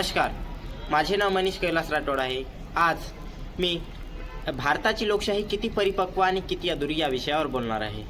नमस्कार. माझे नाव मनीष कैलास राठोड आहे. आज मी भारताची लोकशाही किती परिपक्व आणि किती अधुरी या विषयावर बोलणार आहे.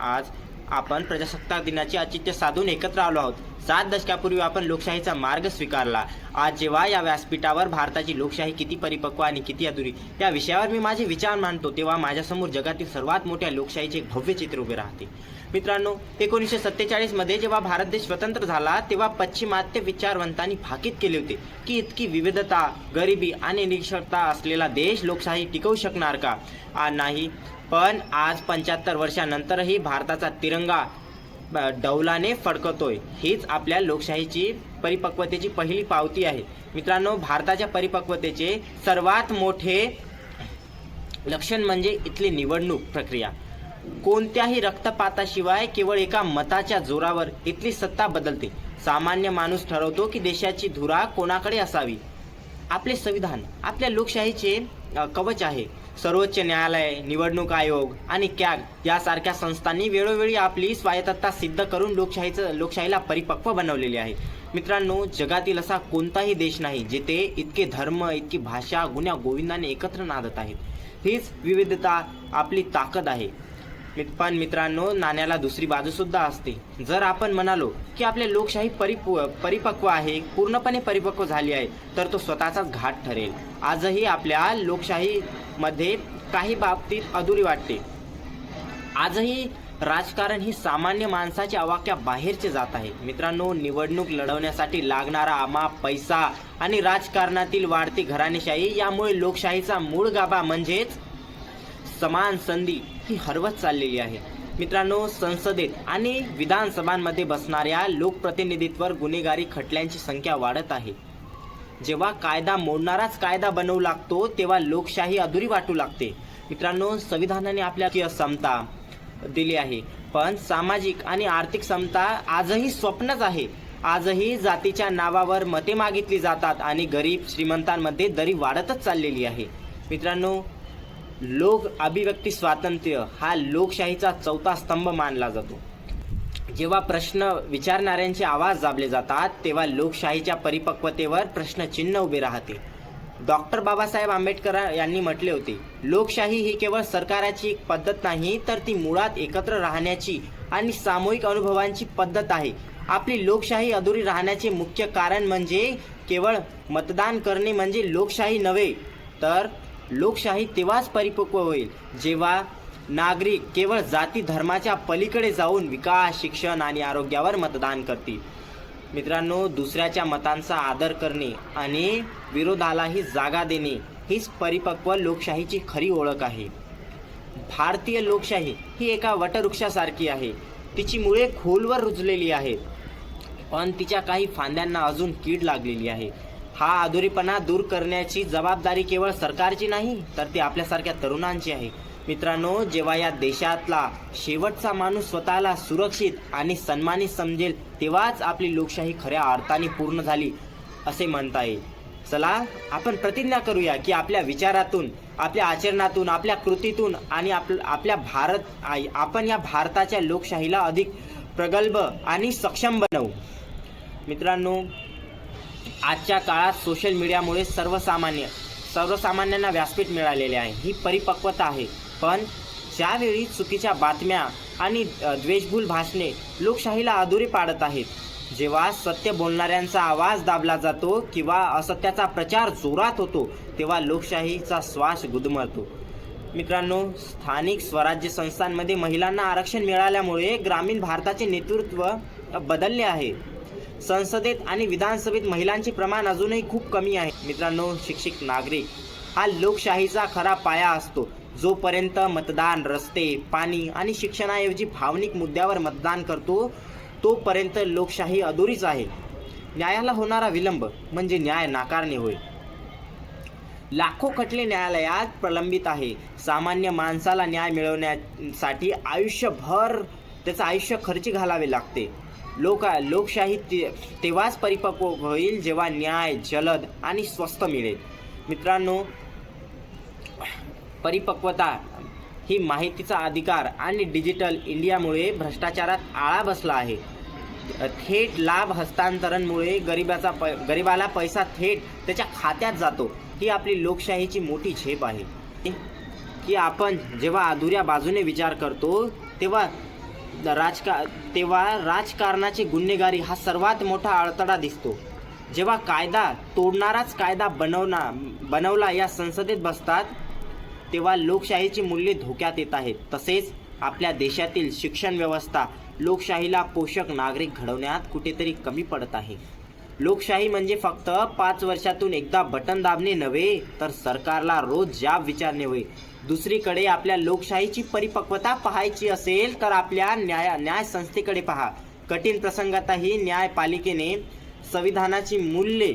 आज आपण प्रजासत्ताक दिनाचे औचित्य साधून एकत्र आलो आहोत. सात दशकापूर्वी आपण लोकशाहीचा मार्ग स्वीकारला. आज जेव्हा या व्यासपीठावर भारताची लोकशाही किती परिपक्व आणि किती अधुरी या विषयावर मी माझे विचार मांडतो तेव्हा माझ्यासमोर जगातील सर्वात मोठ्या लोकशाहीचे एक भव्य चित्र उभे राहते. मित्रांनो एकोणीसशे सत्तेचाळीसमध्ये जेव्हा भारत देश स्वतंत्र झाला तेव्हा पश्चिमात्य विचारवंतांनी भाकीत केले होते की इतकी विविधता गरिबी आणि निरक्षरता असलेला देश लोकशाही टिकवू शकणार का? आ, नाही. पण आज पंच्याहत्तर वर्षानंतरही भारताचा तिरंगा ब- डौलाने फडकतोय. हीच आपल्या लोकशाहीची परिपक्वतेची पहिली पावती आहे. मित्रांनो भारताच्या परिपक्वतेचे सर्वात मोठे लक्षण म्हणजे इथली निवडणूक प्रक्रिया. कोणत्याही रक्तपाताशिवाय केवळ एका मताच्या जोरावर इथली सत्ता बदलते. सामान्य माणूस ठरवतो की देशाची धुरा कोणाकडे असावी? आपले संविधान आपल्या लोकशाहीचे कवच आहे. सर्वोच्च न्यायालय निवडणूक आयोग आणि कॅग यासारख्या संस्थांनी वेळोवेळी आपली स्वायत्तता सिद्ध करून लोकशाहीचं लोकशाहीला परिपक्व बनवलेली आहे. मित्रांनो जगातील असा कोणताही देश नाही जिथे इतके धर्म इतकी भाषा गुन्ह्या गोविंदाने एकत्र नादत आहेत. हीच विविधता आपली ताकद आहे. पण मित्रांनो नाण्याला दुसरी बाजू सुद्धा असते. जर आपण म्हणालो की आपले लोकशाही परिपू परिपक्व आहे पूर्णपणे परिपक्व झाली आहे तर तो स्वतःचाच घाट ठरेल. आजही आपल्या लोकशाहीमध्ये काही बाबतीत अधुरी वाटते. आजही राजकारण ही सामान्य माणसाच्या आवाक्या बाहेरचे जात आहे. मित्रांनो निवडणूक लढवण्यासाठी लागणारा आमा पैसा आणि राजकारणातील वाढती घराणेशाही यामुळे लोकशाहीचा मूळ गाभा म्हणजेच समान संधी ही हरवत चाललेली आहे. मित्रांनो संसदेत आणि विधानसभांमध्ये बसणाऱ्या लोकप्रतिनिधींवर गुन्हेगारी खटल्यांची संख्या वाढत आहे. जेव्हा कायदा मोडणाराच कायदा बनवू लागतो तेव्हा लोकशाही अधुरी वाटू लागते. मित्रांनो संविधानाने आपल्या समता दिली आहे. पण सामाजिक आणि आर्थिक समता आजही स्वप्नच आहे. आजही जातीच्या नावावर मते मागितली जातात आणि गरीब श्रीमंतांमध्ये दरी वाढतच चाललेली आहे. मित्रांनो लोक अभिव्यक्ती स्वातंत्र्य हा लोकशाहीचा चौथा स्तंभ मानला जातो. जेव्हा प्रश्न विचारणाऱ्यांचे आवाज दाबले जातात तेव्हा लोकशाहीच्या परिपक्वतेवर प्रश्नचिन्ह उभे राहते. डॉक्टर बाबासाहेब आंबेडकर यांनी म्हटले होते लोकशाही ही केवळ सरकाराची एक पद्धत नाही तर ती मुळात एकत्र राहण्याची आणि सामूहिक अनुभवांची पद्धत आहे. आपली लोकशाही अधुरी राहण्याचे मुख्य कारण म्हणजे केवळ मतदान करणे म्हणजे लोकशाही नव्हे तर लोकशाही तेव्हाच परिपक्व होईल जेव्हा नागरिक केवळ जाती धर्माच्या पलीकडे जाऊन विकास शिक्षण आणि आरोग्यावर मतदान करतील. मित्रांनो दुसऱ्याच्या मतांचा आदर करणे आणि विरोधालाही जागा देणे हीच परिपक्व लोकशाहीची खरी ओळख आहे. भारतीय लोकशाही ही एका वटवृक्षासारखी आहे. तिची मुळे खोलवर रुजलेली आहेत पण तिच्या काही फांद्यांना अजून कीड लागलेली आहे. हा अधुरीपणा दूर करण्याची जबाबदारी केवळ सरकारची नाही तर ती आपल्यासारख्या तरुणांची आहे. मित्रांनो जेव्हा या देशातला शेवटचा माणूस स्वतःला सुरक्षित आणि सन्मानित समजेल तेव्हाच आपली लोकशाही खऱ्या अर्थाने पूर्ण झाली असे म्हणता येईल. चला आपण प्रतिज्ञा करूया की आपल्या विचारातून आपल्या आचरणातून आपल्या कृतीतून आणि आप आपल्या भारत आपण या भारताच्या लोकशाहीला अधिक प्रगल्भ आणि सक्षम बनवू. मित्रांनो आजच्या काळात सोशल मीडियामुळे सर्वसामान्य सर्वसामान्यांना व्यासपीठ मिळालेले आहे. ही परिपक्वता आहे. पण ज्यावेळी चुकीच्या बातम्या आणि द्वेषभूल भाषणे लोकशाहीला अधुरी पाडत आहेत जेव्हा सत्य बोलणाऱ्यांचा आवाज दाबला जातो किंवा असत्याचा प्रचार जोरात होतो तेव्हा लोकशाहीचा श्वास गुदमरतो. मित्रांनो स्थानिक स्वराज्य संस्थांमध्ये महिलांना आरक्षण मिळाल्यामुळे ग्रामीण भारताचे नेतृत्व बदलले आहे. संसदेत आणि विधानसभेत महिलांचे प्रमाण अजूनही खूप कमी आहे. मित्रांनो शिक्षित नागरिक हा लोकशाहीचा खरा पाया असतो. जोपर्यंत मतदान रस्ते पाणी आणि शिक्षणाऐवजी भावनिक मुद्द्यावर मतदान करतो तोपर्यंत लोकशाही अधुरीच आहे. न्यायाला होणारा विलंब म्हणजे न्याय नाकारणे होय. लाखो खटले न्यायालयात प्रलंबित आहे. सामान्य माणसाला न्याय मिळवण्यासाठी आयुष्यभर त्याचं आयुष्य खर्ची घालावे लागते. लोक लोकशाही ते- तेव्हाच परिपक्व होईल जेव्हा न्याय जलद आणि स्वस्त मिळेल. मित्रांनो परिपक्वता ही माहितीचा अधिकार आणि डिजिटल इंडियामुळे भ्रष्टाचारात आळा बसला आहे. थेट लाभ हस्तांतरणमुळे गरिबाचा प गरिबाला पैसा थेट त्याच्या खात्यात जातो. ही आपली लोकशाहीची मोठी झेप आहे. की आपण जेव्हा अधुऱ्या बाजूने विचार करतो तेव्हा राजका तेव्हा राजकारणाची गुन्हेगारी हा सर्वात मोठा अडथळा दिसतो. जेव्हा कायदा तोडणाराच कायदा बनवना बनवला या संसदेत बसतात तेव्हा लोकशाहीची मूल्ये धोक्यात येत आहेत. तसेच आपल्या देशातील शिक्षण व्यवस्था लोकशाहीला पोषक नागरिक घडवण्यात कुठेतरी कमी पडत आहे. लोकशाही म्हणजे फक्त पाच वर्षातून एकदा बटन दाबणे नव्हे तर सरकारला रोज जाब विचारणे होय. दुसरीकडे आपल्या लोकशाहीची परिपक्वता पाहायची असेल तर आपल्या न्याय न्याय संस्थेकडे पहा. कठीण प्रसंगातही न्यायपालिकेने संविधानाची मूल्ये